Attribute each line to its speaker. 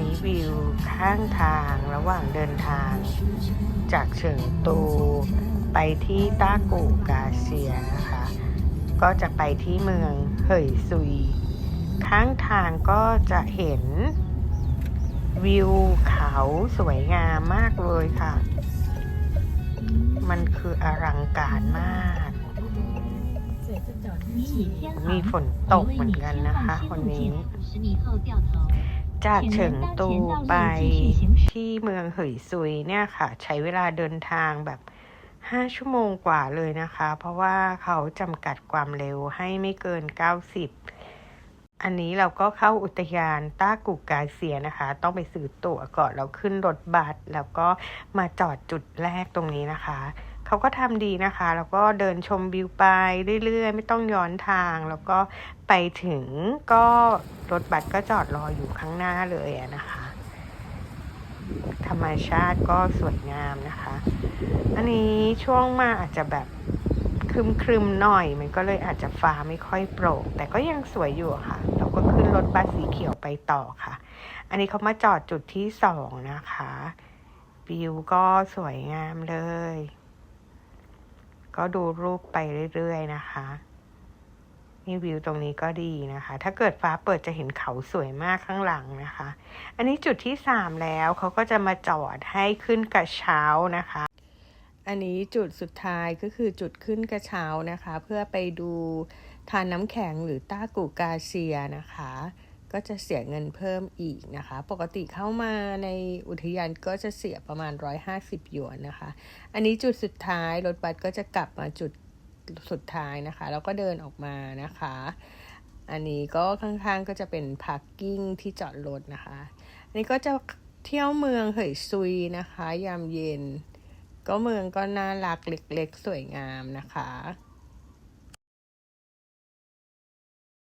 Speaker 1: นี้วิวข้างทางระหว่างเดินทาง จากเฉิงตูไปที่ต้ากูกาเซียนะคะ ก็จะไปที่เมืองเหยซุย ข้างทางก็จะเห็น วิวเขาสวยงามมากเลยค่ะ มันคืออลังการมาก มีฝนตกเหมือนกันนะคะคนนี้ จากเฉิงตูไปที่เมืองเหยซุยเนี่ยค่ะ ใช้เวลาเดินทางแบบ5ชั่วโมงกว่าเลยนะคะ เพราะว่าเขาจำกัดความเร็วให้ไม่เกิน 90 อันนี้เราก็เข้าอุทยานต้ากูกาเซียนะคะ ต้องไปซื้อตั๋วก่อนแล้วขึ้นรถบัสแล้วก็มาจอดจุดแรกตรงนี้นะคะ เขาก็ทำดีนะคะ แล้วก็เดินชมวิวไปเรื่อยๆ ไม่ต้องย้อนทาง แล้วก็ไปถึงก็รถบัสก็จอดรออยู่ข้างหน้าเลยนะคะ ธรรมชาติก็สวยงามนะคะ อันนี้ช่วงมาอาจจะแบบครึมๆหน่อย มันก็เลยอาจจะฟ้าไม่ค่อยโปร่ง แต่ก็ยังสวยอยู่ค่ะ เราก็ขึ้นรถบัสสีเขียวไปต่อค่ะ อันนี้เขามาจอดจุดที่สองนะคะวิวก็สวยงามเลย ก็ดูรูปไปเรื่อยๆนะคะนี่วิวตรงนี้ก็ดีนะคะ ถ้าเกิดฟ้าเปิดจะเห็นเขาสวยมากข้างหลังนะคะ อันนี้จุดที่สามแล้วเขาก็จะมาจอดให้ขึ้นกระเช้านะคะ อันนี้จุดสุดท้ายก็คือจุดขึ้นกระเช้านะคะ เพื่อไปดูทานน้ำแข็งหรือต้ากูกาเซียนะคะ ก็จะเสียเงินเพิ่มอีกนะคะ ปกติเข้ามาในอุทยานก็จะเสียประมาณ 150 หยวนนะคะ อันนี้จุดสุดท้ายรถบัสก็จะกลับมาจุดสุดท้ายนะคะ แล้วก็เดินออกมานะคะ อันนี้ก็ข้างๆก็จะเป็นพาร์กิ้งที่จอดรถนะคะ อันนี้ก็จะเที่ยวเมืองเหยซุยนะคะ ยามเย็น ก็เมืองก็น่ารักเล็กๆ สวยงามนะคะ